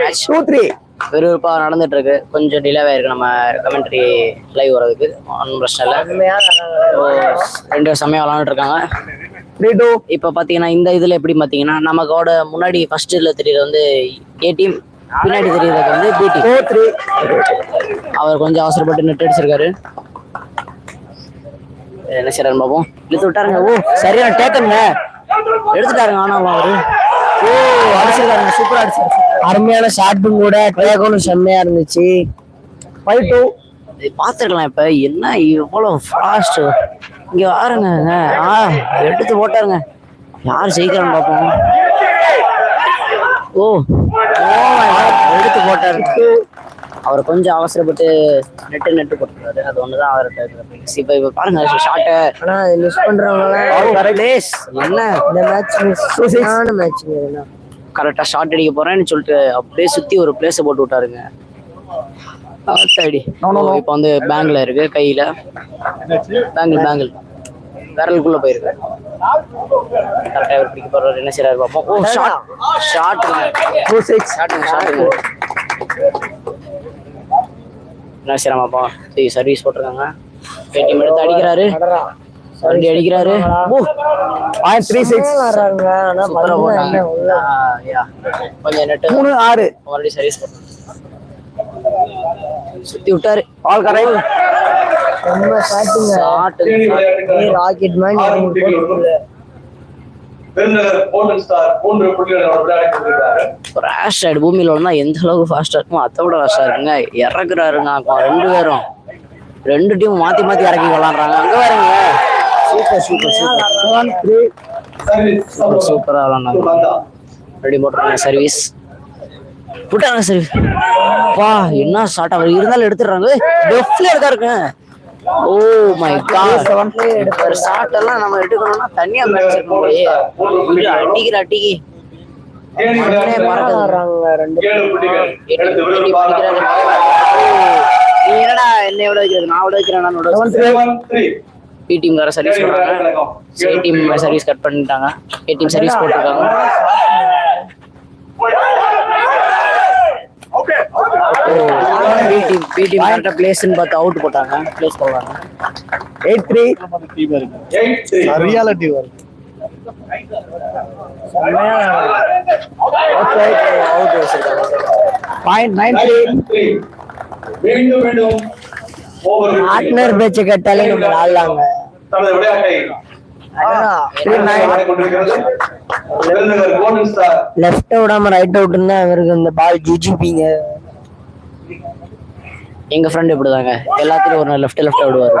Match two three விறுவிறுப்பாக நடந்துட்டு இருக்கு கொஞ்சம் டிலேவாக இருக்கு நம்ம கமெண்ட்ரி லைவ் வரதுக்கு ஒன்றும் பிரச்சனை இல்லை. ரெண்டு த்ரீ டூ இப்போ பார்த்தீங்கன்னா இந்த இதில் எப்படி பார்த்தீங்கன்னா நமக்கோட முன்னாடி ஃபர்ஸ்ட் இதில் தெரியுறது வந்து ஏ டீம் பின்னாடி தெரியுறது வந்து பி டீம் அவர் கொஞ்சம் அவசரப்பட்டு நெட் அடிச்சிருக்காரு. என்ன செய்யறாரு பார்ப்போம் இழுத்து விட்டாருங்க. ஓ சரியான டேக்கனுங்க எடுத்துட்டாருங்க ஆனாலும் அவரு. ஓ அடிச்சிருக்காருங்க. சூப்பரா அடிச்சிருக்காரு. அருமையான ஷாட்டும் கூட டேக்கனும் செம்மையா இருந்துச்சு. ஃபைவ் டூ பார்த்துருக்கலாம் இப்ப. என்ன இவ்வளவு ஃபாஸ்ட் இங்க வாருங்க. ஆ எடுத்து போட்டாருங்க. யார் ஜெயிக்கிறான்னு பார்ப்போம் ஓ எடுத்து போட்டாரு. அவர் கொஞ்சம் அவசரப்பட்டு நெட்டு நெட்டு போட்டுருக்காரு. அது ஒண்ணுதான் அவர்கிட்ட இப்ப இப்ப பாருங்க ஷார்ட்டை ஆனா மிஸ் பண்றவங்க பிளேஸ் என்ன? இந்த மேட்ச் மிஸ் மேட்ச் இதெல்லாம் கரெக்டா ஷார்ட் அடிக்க போறேன்னு சொல்லிட்டு அப்படியே சுத்தி ஒரு பிளேஸ போட்டு விட்டாருங்க. அடி. இப்போ வந்து பேங்க்ல இருக்கு கையில. பேங்கிள் பேங்கிள் விரலுக்குள்ள போயிருக்கு. கரெக்டா இவர் பிடிக்க போறாரு என்ன செய்யறாரு பார்ப்போம். ஓ ஷார்ட் ஷார்ட் டூ சிக்ஸ் ஷார்ட்டுங்க ஷார்ட்டுங்க என்ன செய்யறான் பார்ப்போம். சரி சர்வீஸ் போட்டிருக்காங்க. ஏடிஎம் எடுத்து அடிக்கிறாரு. வண்டி அடிக்கிறாரு. பாயிண்ட் த்ரீ சிக்ஸ் மூணு ஆறு. மறுபடியும் சர்வீஸ் சுத்தி விட்டாரு. செம்ம ஷாட்டுங்க ஷாட் ராக்கெட் கிராஷ் ஆயிடு பூமியில விழுந்தா எந்த அளவுக்கு ஃபாஸ்டா இருக்குமோ அதை விட ஃபாஸ்டா இருக்குங்க. இறக்குறாருங்க ரெண்டு பேரும். ரெண்டு டீம் மாத்தி மாத்தி இறக்கி விளாடுறாங்க அங்க பாருங்க. Super super super one three service சூப்பரா விளாண்டாங்க. ரெடி போட்டுருக்காங்க சர்வீஸ் விட்டாங்க சர்வீஸ் வா என்ன ஷார்ட் அவர் இருந்தாலும் எடுத்துடுறாங்க. லெஃப்ட்ல இருக்காருங்க ஓ மை காட் ஒரு ஷாட் எல்லாம் நம்ம எடுக்கணும்னா தனியா மேட்ச் இது அடிக்கிற அடிக்கி. என்னடா என்ன எவ்வளவு வைக்கிறது நான் எவ்வளவு வைக்கிறேன் நான் பி டீம் வேற சர்வீஸ் பண்ணாங்க ஏ டீம் சர்வீஸ் கட் பண்ணிட்டாங்க. ஏ டீம் சர்வீஸ் போட்டிருக்காங்க. பி டீம் பி டீம் கரெக்டா பிளேஸ்னு பார்த்து அவுட் போட்டாங்க. பிளேஸ் போடுறாங்க எயிட் த்ரீ. மீண்டும் மீண்டும் over. பார்ட்னர் பேச்ச கேட்டாலே நம்ம ஆடலாங்க தனது விளையாட்டை லெஃப்ட் விடாம ரைட் அவுட் இருந்தா அவருக்கு இந்த பால் ஜிஜிபிங்க எங்க ஃப்ரெண்ட் இப்படிதாங்க எல்லாத்துலயும் ஒரு லெஃப்ட் லெஃப்ட் விடுவாரு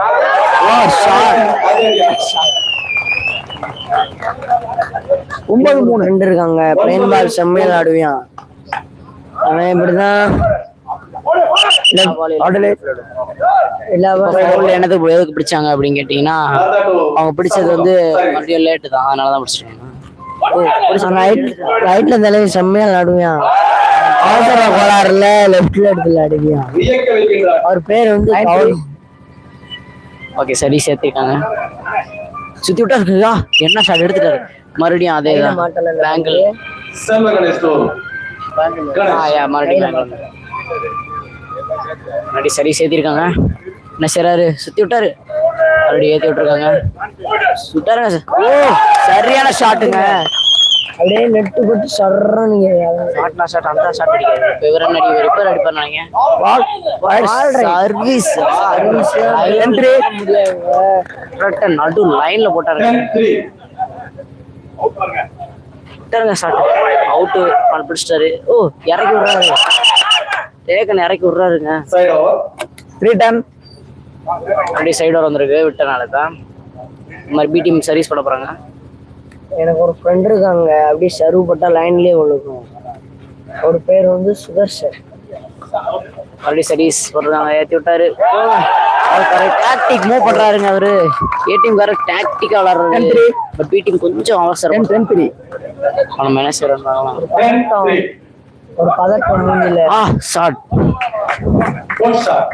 ஒன்பது மூணு ரெண்டு இருக்காங்க பிளேன் பால் செம்மையில் ஆடுவியான் அவன் இப்படிதான் எல்லா Foul என்னது எதுக்கு பிடிச்சாங்க அப்படின்னு கேட்டீங்கன்னா அவங்க பிடிச்சது வந்து மறுபடியும் லேட்டு தான் அதனால தான் பிடிச்சிருக்காங்க ரைட் ரைட்ல தலைவர் செம்மையா ஆடுவியான் அவசர கோளாறுல லெஃப்ட்ல வைக்கின்றார் அவர் பேர் வந்து. ஓகே சரி சேர்த்திருக்காங்க. சுத்தி விட்டா இருக்குதா? என்ன ஷாட் எடுத்துட்டாரு? மறுபடியும் அதே தான். பேங்கிள் செல்வ கணேஷ் டூ மறுபடியும் மறுபடியும் சரி சேர்த்திருக்காங்க. என்ன செய்றாரு? சுத்தி விட்டாரு. மறுபடியும் ஏத்தி விட்டுருக்காங்க. சுட்டாருங்க. ஓ சரியான ஷாட்டுங்க. அப்படியே நெட்டு போட்டு சர்றோம் நீங்க ஷாட்னா ஷாட் அந்த ஷாட் அடிக்காது. இப்போ இவர் என்ன அடி ரிப்பேர் அடிப்பார் நினைக்கிறேன். சர்வீஸ் சர்வீஸ் நடு லைன்ல போட்டாரு. விட்டாருங்க ஷாட். அவுட்டு பிடிச்சிட்டாரு. ஓ இறக்கி விடுறாரு. டேக்கன் இறக்கி விடுறாருங்க. த்ரீ டென் அப்படியே சைடு வர வந்திருக்கு. விட்டனால தான் இந்த மாதிரி பி டீம் சர்வீஸ் பண்ண போறாங்க. எனக்கு ஒரு ஃப்ரெண்ட் இருக்காங்க. அப்படியே சர்வ் போட்டா லைன்லயே விழுக்கும் அவர் பேர் வந்து சுதர்ஷன் மறுபடியும் சர்வீஸ் போட்டுருக்காங்க ஏத்தி விட்டாரு. டாக்டிக் மூவ் பண்றாருங்க அவரு. ஏ டீம் கரெக்ட் டாக்டிக்கா விளாடுறாரு. பட் பி டீம் கொஞ்சம் அவசரம் டென் டென் த்ரீ ஒரு பதட்டம் மூஞ்சில ஷாட்.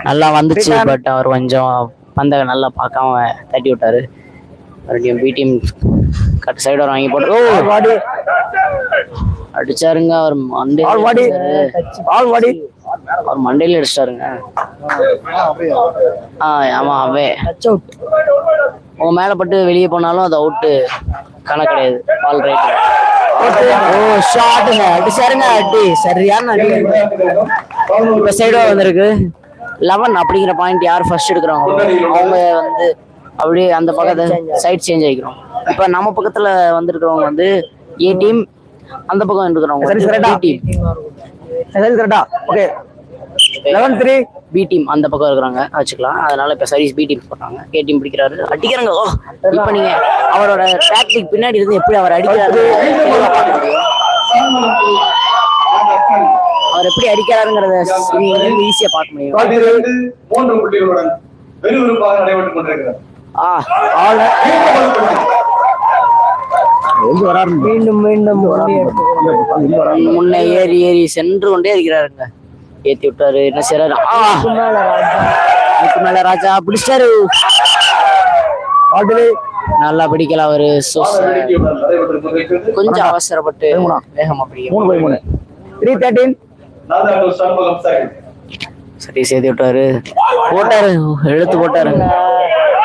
நல்லா வந்துச்சு பட் அவர் கொஞ்சம் பந்த நல்லா பார்க்காம தட்டி விட்டாரு. மறுபடியும் பி டீம் கட் சைடு வாங்கி போட்டு ஓ! அடிச்சாருங்க அவர் மண்டே வாடி. ஆல் வாடி. அவர் மண்டையில அடிச்சிட்டாருங்க. ஆ ஆமா அவே. டச் அவுட் உங்க மேல பட்டு வெளியே போனாலும் அது அவுட்டு கணக்கு கிடையாது. பால் ரைட் ஓ ஷாட்டுங்க அடிச்சாருங்க அடி. சரியான அடி. இப்ப சைடா வந்திருக்கு. லெவன் அப்படிங்கிற பாயிண்ட் யார் ஃபர்ஸ்ட் எடுக்கிறாங்க அவங்க வந்து அப்படியே அந்த பக்கத்தை சைட் சேஞ்ச் ஆகிக்கிறோம் இப்ப நம்ம பக்கத்துல வந்திருக்கிறவங்க வந்து ஏ டீம் அந்த பக்கம் இருக்கிறவங்க டீம் கரெக்டா okay eleven three B team அந்த பக்கம் இருக்கிறாங்க வச்சுக்கலாம். அதனால இப்ப சர்வீஸ் பி டீம் போட்டாங்க. ஏ டீம் பிடிக்கிறாரு. அடிக்கிறாங்க. ஓ இப்ப நீங்க அவரோட டாக்டிக் பின்னாடி இருந்து எப்படி அவர் அடிக்கிறாரு. அவர் எப்படி அடிக்கிறாருங்கிறத ஈஸியா பார்க்க முடியும். ஆ மீண்டும் மீண்டும் முன்ன ஏறி ஏறி சென்று கொண்டே இருக்கிறாருங்க. ஏத்தி விட்டாரு. என்ன செய்யறாரு இதுக்கு மேல ராஜா பிடிச்சிட்டாரு நல்லா பிடிக்கல அவரு. கொஞ்சம் அவசரப்பட்டு வேகமா. பிடிக்கும் த்ரீ தேர்ட்டீன் சரி சரி சேர்த்து விட்டாரு. போட்டாரு. எழுத்து போட்டாரு.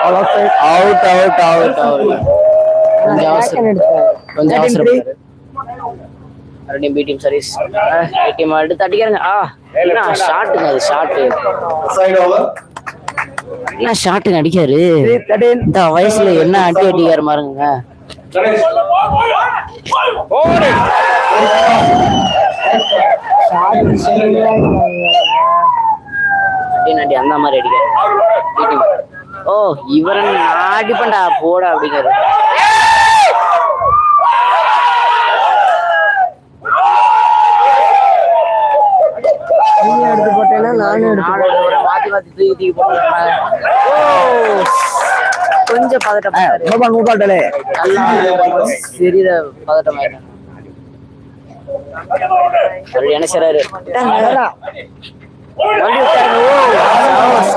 அவுட் அவுட் அவுட் அவுட் கொஞ்சம் அவசரம் கொஞ்சம் அவசரப்பட்டாரு. மறுபடியும் B team service A team எடுத்து அடிக்கிறாங்க. ஆ என்ன ஷாட்டுங்க அது ஷாட்டு என்ன ஷாட்டுங்க அடிக்காரு இந்த வயசுல என்ன அடி அடிக்காரு பாருங்க. அடி அந்த மாதிரி அடிக்காரு ஓ இவரை நான் போட போடா நீ எடுத்து போட்டேன்னா நானும் எடுத்து நாலு தடவை மாத்தி மாத்தி தூக்கி தூக்கி போட்டுருக்காங்க. ஓ கொஞ்சம் பதட்டம் நல்லா சிறித பதட்டம் ஓ,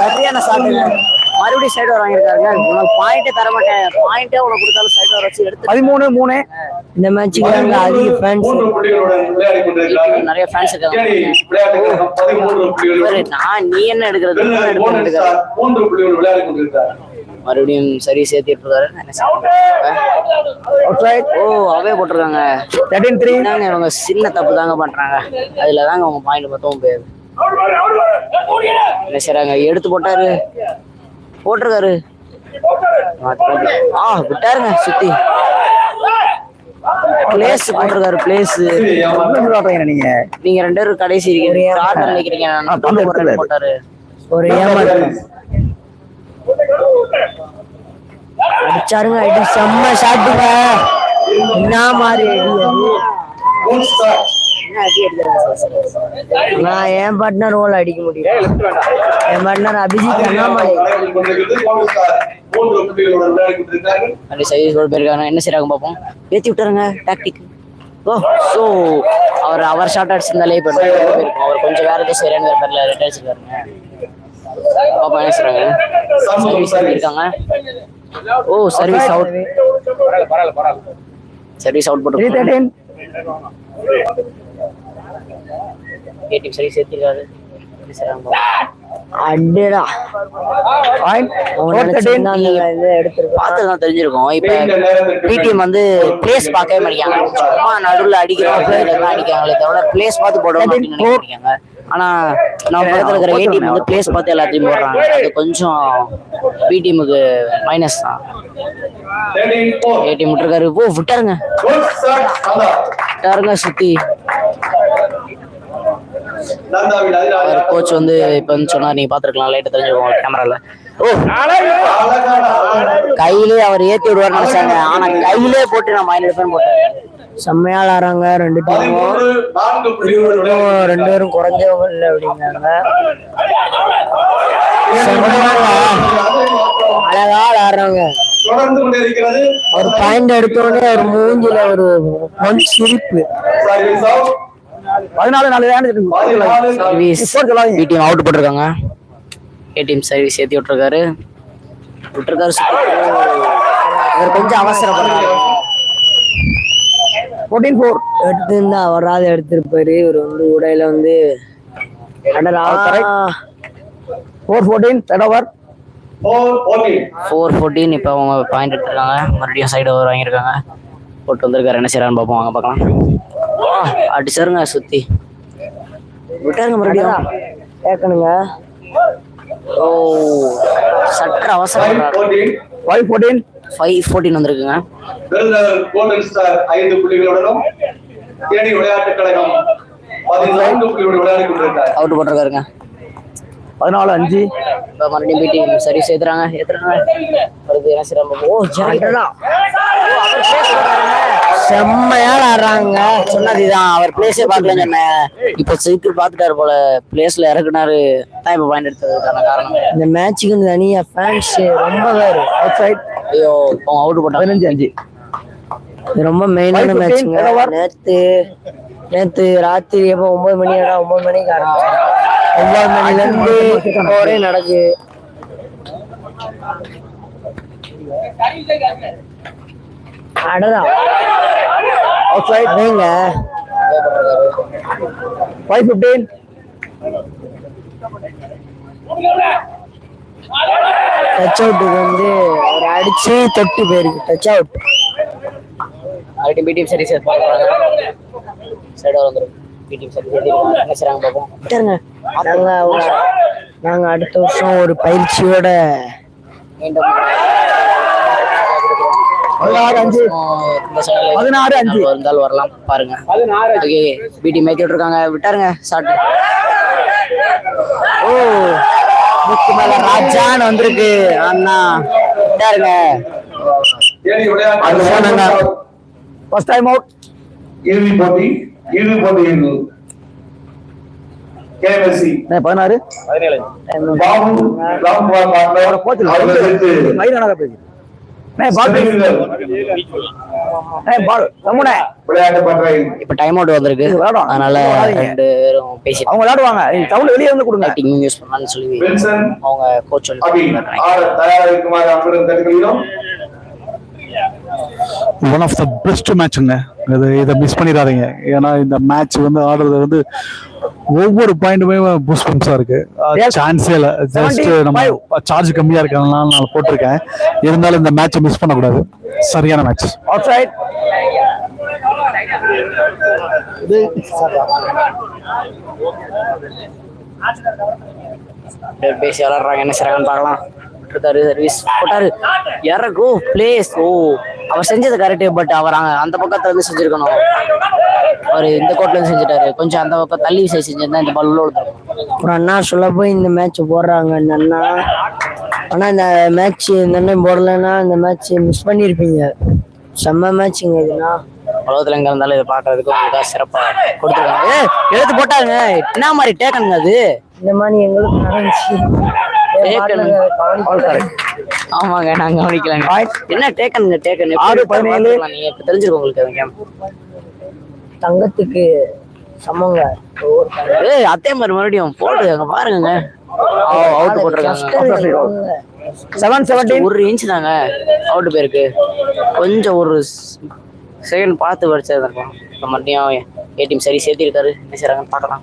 சரியான சாட்டுங்க மறுபடியும் சைடு வர வாங்கியிருக்காருங்க உனக்கு பாயிண்டே தர மாட்டேன் பாயிண்டே உனக்கு கொடுத்தாலும் சைடு வர வச்சு எடுத்து பதிமூணு மூணு. இந்த மேட்சுக்கு அதிக ஃபேன்ஸ் நிறைய ஃபேன்ஸ் இருக்காங்க. நான் நீ என்ன எடுக்கிறது? மறுபடியும் சரி சேர்த்திட்டு இருக்காரு ஓ அவே போட்டிருக்காங்க. தேர்ட்டீன் த்ரீ தாங்க இவங்க சின்ன தப்பு தாங்க பண்றாங்க. அதுல தாங்க அவங்க பாயிண்ட் மொத்தம் போயிருது என்ன செய்றாங்க? எடுத்து போட்டாரு. போட்டிருக்காரு. ஆ விட்டாருங்க சுத்தி. பிளேஸ் போட்டிருக்காரு பிளேஸ் நீங்க நீங்க ரெண்டு பேரும் கடைசி இருக்கீங்க. கார்னர் எடுத்துட்டாரு. போட்டாரு. ஒரு ஏமாற்றம் அடிச்சாருங்க அடி. செம்ம ஷாட்டுங்க என்ன மாதிரி அடி நான் என் பார்ட்னர் ரோல் அடிக்க முடியும் என் பார்ட்னர் அபிஜித் அண்ணாமலை அப்படி சைஸ் ரோடு போயிருக்காங்க என்ன செய்றாங்க பார்ப்போம் ஏத்தி விட்டாருங்க டாக்டிக் ஓ ஸோ அவர் அவர் ஷார்ட் அடிச்சிருந்தாலே இப்போ போயிருக்கும். அவர் கொஞ்சம் வேற எதுவும் சரியான பேர்ல ரெட் அடிச்சிருக்காருங்க. பாப்பா என்ன செய்றாங்க? சர்வீஸ் இருக்காங்க ஓ சர்வீஸ் அவுட் சர்வீஸ் அவுட் போட்டு ஏடிஎம் செய்றாங்க பாப்போம். அடடா. பாயிண்ட் அவன் ஃபோர் தேர்ட்டீன் நினைச்சிருந்தா அந்த இதை எடுத்திருப்பான் பார்த்து தான் தெரிஞ்சிருக்கும். இப்ப பிடிஎம் வந்து பிளேஸ் பார்க்கவே மாட்டேங்காங்க சும்மா நடுவுல அடிக்கிறோம் அடிக்காங்களே தவிர பிளேஸ் பார்த்து போடணும் நினைக்கிறாங்க. ஆனா நம்ம பக்கத்துல இருக்கிற ஏ டீம் வந்து பிளேஸ் பார்த்து எல்லாத்தையும் போடுறாங்க. அது கொஞ்சம் பி டீமுக்கு மைனஸ் தான். தேர்ட்டீன் ஃபோர் ஏ டீம் விட்டுருக்காரு. ஓ விட்டாருங்க சுத்தி. அவர் கோச் வந்து இப்ப வந்து சொன்னார் நீங்க பாத்துருக்கலாம் லைட்டா தெரிஞ்சுக்கோங்க கேமரால ஓ! கையிலே அவர் ஏத்தி விடுவார் நினைச்சாங்க. ஆனா கையிலே போட்டு நான் மைண்ட் எடுப்பேன்னு போட்டேன் செம்மையா ஆறாங்க ரெண்டு டீமும் ரெண்டு பேரும் குறைஞ்சவங்க இல்லை அப்படிங்கிறாங்க. அழகா ஆடுறாங்க. ஒரு பாயிண்ட் எடுத்தோடனே ஒரு மூஞ்சில ஒரு மண் சிரிப்பு. பதினாலு நாலு பதினாலு சர்வீஸ் பி டீம் அவுட் போட்டிருக்காங்க. ஏ டீம் சர்வீஸ் ஏத்தி விட்டுருக்காரு. விட்டுருக்காரு. இவர் கொஞ்சம் அவசரப்படுறாரு. ஃபோர்டீன் ஃபோர் எடுத்திருந்தா அவராது எடுத்திருப்பாரு இவர் வந்து உடையில வந்து. Four fourteen third over four fourteen four fourteen இப்போ அவங்க பாயிண்ட் எடுத்துருக்காங்க. மறுபடியும் சைடு ஓவர் வாங்கியிருக்காங்க. போட்டு வந்திருக்காரு. என்ன செய்யறான்னு பார்ப்போம். வாங்க பார்க்கலாம். அடிச்சாருங்க சுத்தி. விட்டாருங்க மறுபடியும். கேட்கணுங்க. ஓ சற்று ஃபைவ் அவசரம் ஃபைவ் ஃபோர்டீன் ஃபைவ் ஃபோர்டீன் வந்திருக்குங்க. கோல்டன் ஸ்டார் ஐந்து புள்ளிகளுடனும் தேனி விளையாட்டுக் கழகம் பதினான்கு புள்ளிகளுடன் விளையாடி கொண்டிருக்கார் அவுட் போட்டிருக்காருங்க. பதினாலு அஞ்சு. இப்போ மறுபடியும் பிடி சரி ஏத்துறாங்க ஏத்துறாங்க. வருது என்ன செய்யறாங்க ஓ. ஜெய் செம்மையா ஆடுறாங்க. சொன்னது இதான் அவர் பிளேஸே பார்க்கலன்னு சொன்னேன் இப்போ சைக்கிள் பார்த்துட்டாரு போல. பிளேஸ்ல இறக்குனாரு. தான் இப்போ பாயிண்ட் எடுத்ததுக்கான காரணம். இந்த மேட்சுக்கு தனியா ஃபேன்ஸ் ரொம்ப சைட் ஐயோ அவங்க அவுட் போட்டாங்க. பதினஞ்சு அஞ்சு. ரொம்ப மெயினான 5:15 மேட்சுங்க. நேத்து நேத்து ராத்திரி எப்போ ஒன்பது மணி ஆனா ஒன்பது மணிக்கு ஆரம்பிச்சாங்க. ஒன்பது மணில இருந்து ஒரே நடக்கு அடடா. அவுட் சைட் அதேங்க ஃபைவ் ஃபிஃப்டீன் டச் அவுட்டுக்கு வந்து அவர் அடிச்சு தொட்டு போயிருக்கு. டச் அவுட் மறுபடியும் பிடிஎம் சரி சேர் பார்க்குறாங்க சைடு வந்துடும் பிடிஎம் சரி என்ன செய்றாங்க பார்ப்போம். விட்டுருங்க. நாங்க அவங்க- நாங்க அடுத்த வருஷம் ஒரு பயிற்சியோட மீண்டும் பதினாறு அஞ்சு. பதினாறு அஞ்சு. இருந்தாலும் வரலாம். பாருங்க. ஓகே பிடி மேய்ச்சி விட்டுருக்காங்க விட்டாருங்க. ஷார்ட் ஓ முக்கு மேல ராஜான்னு வந்திருக்கு. அண்ணா விட்டாருங்க. அது ஃபர்ஸ்ட் டைம் அவுட் இறுதி போட்டி இறுதி போட்டியில் கேஎம்எஸ்சி பதினாறு. பாபு இப்ப டைம் அவுட் வந்திருக்கு. அதனால. ரெண்டு பேரும் பேசி அவங்க விளையாடுவாங்க. சவுண்ட் வெளியே வந்து கொடுங்க. யூஸ் பண்ணலாம்னு சொல்லி வின்சன் அவங்க கோச் சொல்லி ஒன் ஆஃப் த பெஸ்ட் மேட்சுங்க இது இதை மிஸ் பண்ணிடாதீங்க. ஏன்னா இந்த மேட்ச் வந்து ஆடுறது வந்து ஒவ்வொரு பாயிண்ட்டுமே பூஸ்ட் பம்ப்ஸா இருக்கு. சான்ஸே இல்லை. ஜஸ்ட் நம்ம சார்ஜ் கம்மியா இருக்கறதுனால நான் போட்டிருக்கேன். இருந்தாலும் இந்த மேட்சை மிஸ் பண்ணக்கூடாது. சரியான மேட்ச் பேசி விளாடுறாங்க என்ன செய்றாங்கன்னு பார்க்கலாம். விட்டுருக்காரு சர்வீஸ் போட்டாரு. இறகு பிளேஸ் ஓ அவர் செஞ்சது கரெக்ட் பட் அவர் அந்த பக்கத்துல இருந்து செஞ்சிருக்கணும். அவர் இந்த கோட்ல இருந்து செஞ்சுட்டாரு. கொஞ்சம் அந்த பக்கம் தள்ளி விசை செஞ்சிருந்தா இந்த பால் உள்ள. ஒரு அண்ணா சொல்ல போய் இந்த மேட்ச் போடுறாங்க அண்ணா. ஆனா இந்த மேட்ச் இந்த அண்ணன் போடலைன்னா இந்த மேட்ச் மிஸ் பண்ணியிருப்பீங்க செம்ம மேட்சுங்க இதுனா உலகத்துல எங்க இருந்தாலும் இதை பாக்குறதுக்கு உங்களுக்கு சிறப்பா கொடுத்துருக்காங்க. எடுத்து போட்டாங்க. என்ன மாதிரி டேக்கனுங்க அது? இந்த மாதிரி எங்களுக்கு நடந்துச்சு. டேக்கன் ஆமாங்க நான் கவனிக்கலங்க. என்ன டேக்கனுங்க டேக்கன் ஆறு பதினேழு. நீங்க தெரிஞ்சிருக்கும் உங்களுக்கு. தங்கத்துக்கு சமங்க. ஏய் அதே மாதிரி மறுபடியும். போடு அங்க பாருங்க. அவுட் போட்டிருக்காங்க. செவன் செவன்டீன் ஒரு இன்ச் தாங்க. அவுட் போயிருக்கு. கொஞ்சம் ஒரு செகண்ட் பார்த்து இப்போ மறுபடியும் ஏடிஎம் சரி சேர்த்திருக்காரு. என்ன செய்றாங்கன்னு பார்க்கலாம்.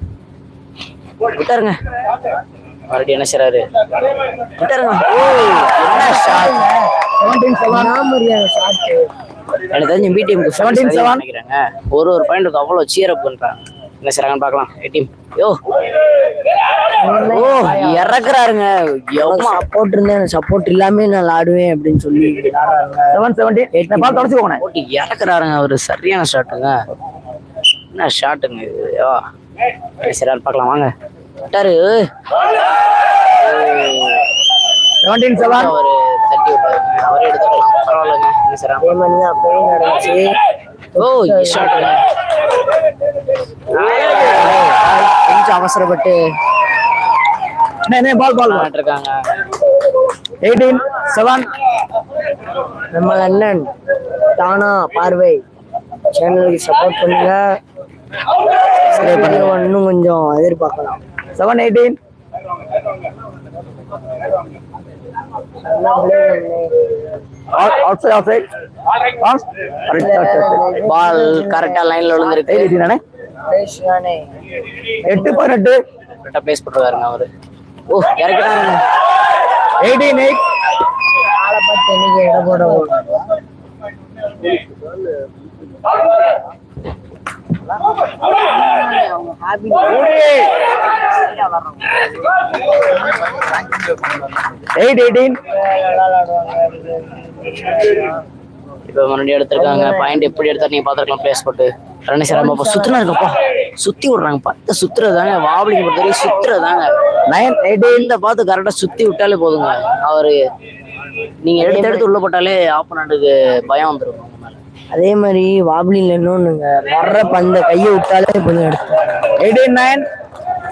விட்டாருங்க மறுபடியும் என்ன செய்றாரு? என்ன செவன் எனக்கு தெரிஞ்சு பிடிஎம்க்கு 17 செவன்டீன் seven. நினைக்கிறேங்க. ஒரு ஒரு பாயிண்ட்டுக்கு அவ்வளோ சீர் அப் பண்றாங்க. என்ன செய்றாங்கன்னு பார்க்கலாம். ஏடிஎம் யோ. ஓ இறக்குறாருங்க. எவ்வளோ சப்போர்ட் இருந்தேன் சப்போர்ட் இல்லாம நான் விளாடுவேன் அப்படின்னு சொல்லி செவன் செவன்டீன் பால் தொடச்சு போனேன் போட்டு இறக்குறாருங்க அவரு. சரியான ஷாட்டுங்க என்ன ஷாட்டுங்க இது? ஐயோ. சரி பார்க்கலாம். வாங்க. விட்டாரு. செவன்டீன் செவன் அவரு தட்டி விட்டாருங்க அவரே எடுத்துக்கலாம் பரவாயில்லைங்க சார் அதே மாதிரி தான் அப்பயும் நடந்துச்சு. ஓ கொஞ்சம் அவசரப்பட்டு. என்ன பால் பால் இருக்காங்க எயிட்டீன் செவன் நம்ம அண்ணன் தானா பார்வை. சேனலுக்கு சப்போர்ட் பண்ணுங்க. இன்னும் கொஞ்சம் எதிர்பார்க்கலாம். செவன் எயிட்டீன் பால் கரெக்டா லைன்ல விழுந்திருக்கு. எட்டு பதினெட்டு. கரெக்டா பிளேஸ் பண்ணிருக்காருங்க அவரு. ஓ இறக்கிட்டாருங்க. எயிட்டீன் எயிட் போட அவங்க ஹாபி எயிட் எயிட்டீன் இப்போ மறுபடியும் எடுத்திருக்காங்க. பாயிண்ட் எப்படி எடுத்தா நீங்க பாத்துருக்கலாம் பிளேஸ் போட்டு. ரன் சேராம இப்ப சுத்தினா இருக்கப்பா சுத்தி விடுறாங்க பத்து சுத்துறதாங்க வாவலிக்கு பொறுத்த வரைக்கும் சுத்துறதாங்க நைன் இந்த பார்த்து கரெக்டா சுத்தி விட்டாலே போதுங்க. அவரு நீங்க எடுத்து எடுத்து உள்ள போட்டாலே ஆப்போனண்ட்டுக்கு பயம் வந்துரும். அதே மாதிரி வாப்ளின்ல இன்னொன்னுங்க. வர்ற பந்த கையை விட்டாலே கொஞ்சம் எடுத்து. எயிட்டீன் நைன்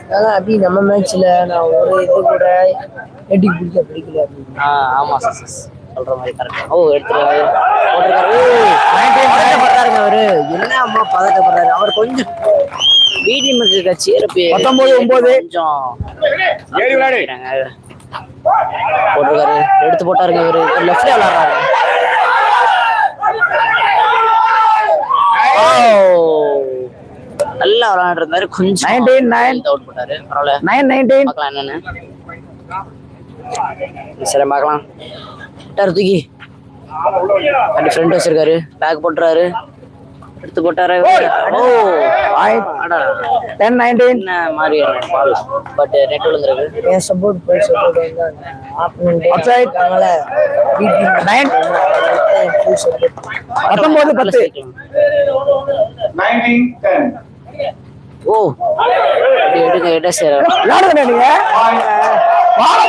அதான் அப்படி நம்ம மேட்ச்ல நான் ஒரு இது கூட எட்டி பிடிக்க பிடிக்கல ஆ ஆமா சார் சொல்ற மாதிரி கரெக்டா ஓ. ஓ, பதட்டப்படுறாருங்க அவரு. என்ன அம்மா பதட்டப்படுறாரு? அவர் கொஞ்சம் பிடிஎம்க்கு கட்சி பத்தொன்பது, ஒன்பது. கொஞ்சம் விளையாடுறாங்க போட்டிருக்காரு. எடுத்து போட்டாருங்க இவரு லெஃப்ட்ல விளையாடுறாரு ஓ, நல்லா விளையாண்டு இருந்தாரு கொஞ்சம் 19, nine. அவுட் போட்டாரு. பரவாயில்ல. நைன் நைன்டீன் பார்க்கலாம் என்னன்னு. சரி பார்க்கலாம். விட்டாரு தூக்கி. அப்படி ஃப்ரெண்ட் வச்சிருக்காரு. பேக் போட்டுறாரு. எடுத்து போட்டாரு. ஓ அடடா. டென் நைன்டீன் மாதிரி பால் பட் நெட் விழுந்திருக்கு. என் சப்போர்ட் போய் சப்போர்ட். இருக்காங்களே Nine. ஃபுல் சப்போர்ட் பத்தொன்பது பத்து. ஓ எடுங்க எட சேர. விளையாடுங்க நீங்க. வாழ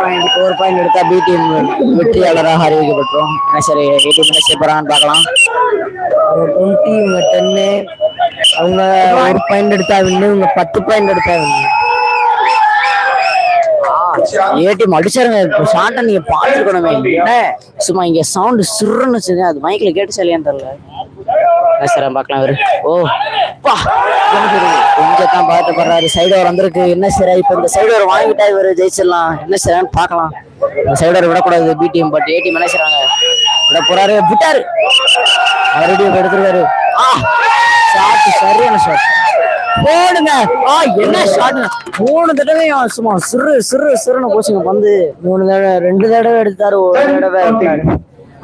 பாயிண்ட் ஒரு பாயிண்ட் எடுத்தா பி டீம் வெற்றியாளராக அறிவிக்கப்பட்டோம் சரி என்ன செய்ய போறான்னு பார்க்கலாம். அவங்க டுவெண்ட்டி இவங்க டென்னு. அவங்க ஒரு பாயிண்ட் எடுத்தா வின்னு இவங்க பத்து பாயிண்ட் எடுத்தா வின்னு. ஏ டீம் அடிச்சாருங்க ஷார்ட்டை நீங்க பார்த்துருக்கணுமே. என்ன சும்மா இங்க சவுண்ட் சுருன்னு வச்சுங்க. அது மைக்ல கேட்டு சரியான்னு தெரியல. சார் பார்க்கலாம் இவரு. ஓ பா. கொஞ்சம் தான் பாட்டுப்படுறாரு சைடு ஓவர் வந்திருக்கு. என்ன சார் இப்போ இந்த சைடு ஓவர் வாங்கிட்டா இவரு ஜெயிச்சிடலாம். என்ன சார் பார்க்கலாம். இந்த சைடு ஓவர் விடக்கூடாது B team but A team என்ன செய்றாங்க? விட போறாரு. விட்டாரு. மறுபடியும் எடுத்துருக்காரு. ஆ ஷாட் சரியான ஷாட் போடுங்க. ஆ என்ன ஷாட் மூணு தடவையும் சும்மா சிறு சிறு சிறுன்னு போச்சுங்க பந்து மூணு தடவை ரெண்டு தடவை எடுத்தாரு ஒரு தடவை. எடுத்தாரு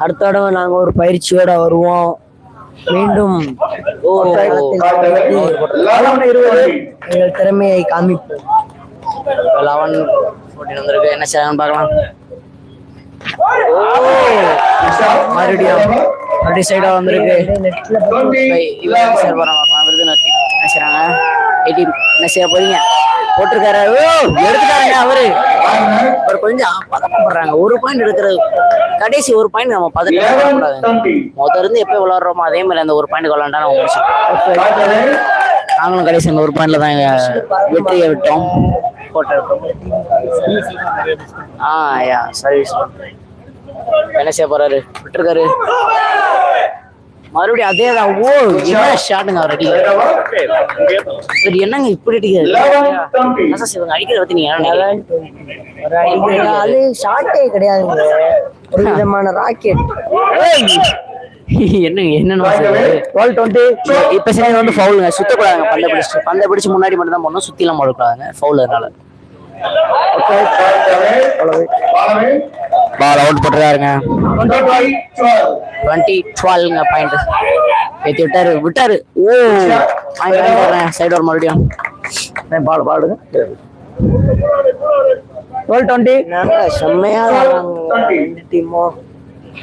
அடுத்த தடவை நாங்க ஒரு பயிற்சியோட வருவோம். மீண்டும் எங்கள் திறமையை காமிப்போம் லெவன் ஃபோர்டீன் வந்திருக்கு. என்ன செய்யலாம்னு பார்க்கலாம். மறுபடியும் மறுபடியும் சைடா வந்திருக்கு. நெட்ல பை, என்ன செய்ய எயிட்டீன் போறீங்க? போட்டிருக்காரு. ஓ எடுத்துட்டாருங்க அவரு. அவர் கொஞ்சம் பதட்டப்படுறாங்க ஒரு பாயிண்ட் எடுக்கிறது. கடைசி ஒரு பாயிண்ட் நம்ம பதட்டப்படக்கூடாது முதல்ல இருந்து எப்போ விளாடுறோமோ அதே மாதிரி அந்த ஒரு பாயிண்ட் விளாண்டா நம்ம நாங்களும் கடைசி அந்த ஒரு பாயிண்ட்ல தான் வெற்றியை விட்டோம். போட்டு ஆ யா சர்வீஸ் என்ன செய்ய போறாரு? விட்டுருக்காரு. மறுபடியும் அதே தான். ஓ என்ன ஷாட்டுங்க அவர் அடிக்க. என்னங்க இப்படி அதான் சரி, இவங்க அடிக்கிறத பத்தி நீங்க? அது ஷார்ட்டே கிடையாதுங்க ஒரு விதமான ராக்கெட். என்னங்க என்னன்னு டுவெல் டுவெண்ட்டி இப்ப வந்து ஃபவுலுங்க சுத்தக்கூடாதுங்க. பந்தை பிடிச்சு பந்தை பிடிச்சு முன்னாடி மட்டும் தான் போடணும். சுத்தி எல்லாம் போடக்கூடாதுங்க. ஃபவுல் அதனால. பால் அவுட் போட்டுருக்காருங்க டுவெண்ட்டி டுவெல்ங்க பாயிண்ட் ஏத்தி விட்டாரு விட்டாரு. ஓ பாயிண்ட் சைடு ஒரு மறுபடியும். பால் பாடுங்க டுவெல் டுவெண்ட்டி செம்மையா டீமும்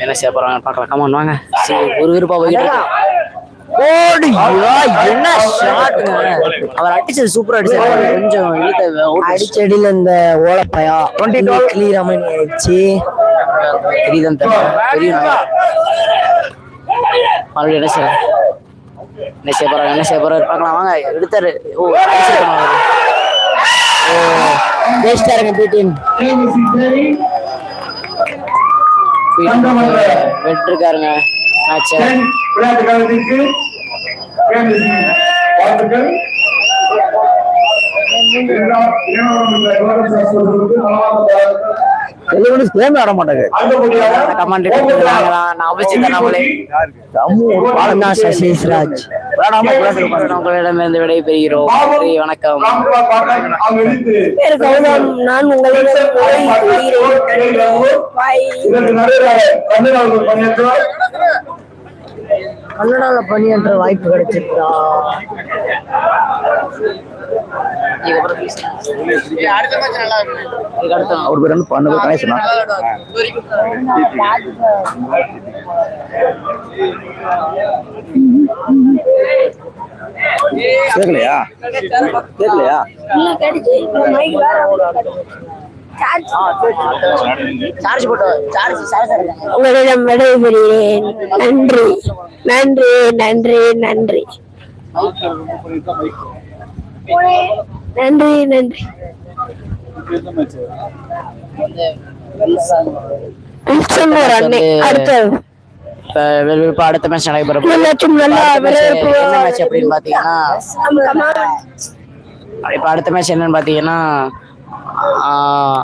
என்ன செய்ய போறாங்க பார்க்கலாம். கமான் வாங்க. சரி ஒரு விருப்பா போயிட்டு ஓடு ஐயா, என்ன அவர் அடிச்சது சூப்பரா அடிச்சாரு. கொஞ்சம் அடிச்சடியில இந்த ஓலப்பயா. டுவெண்ட்டி டுவெல் கிளியர் அமனி ஆயிடுச்சு. தெரியுதான் தெரியும். மறுபடியும் என்ன செய்ய என்ன செய்ய போறாங்க என்ன செய்ய போறாரு? பார்க்கலாம். வாங்க எடுத்தாரு. ஓ. ஓ. பேசிட்டாருங்க பி டீம் வெற்றிருக்காருங்க மேட்ச விளையாட்டு காலத்திற்கு வாழ்த்துக்கள் செல்லுமணி சேர்ந்து ஆட மாட்டாங்க. கமாண்ட் நான் சசீஸ்ராஜ். உங்களிடமிருந்து விடைபெறுகிறோம். நன்றி வணக்கம். நான் உங்களிடம் பாய் கன்னடால பணியாற்ற வாய்ப்பு கிடைச்சிருக்கா? அவர் பேர் கணேசனா கேட்கலையா கேட்கலையா சார்ஜ் போட்டு சார்ஜ் சார்ஜ் உங்களிடம் விடைபெறுகிறேன். நன்றி. நன்றி நன்றி நன்றி. நன்றி நன்றி. அடுத்த மேட்ச் நடைபெற மேட்ச் அப்படின்னு பாத்தீங்கன்னா இப்ப அடுத்த மேட்ச் என்னன்னு பாத்தீங்கன்னா ஆஹ்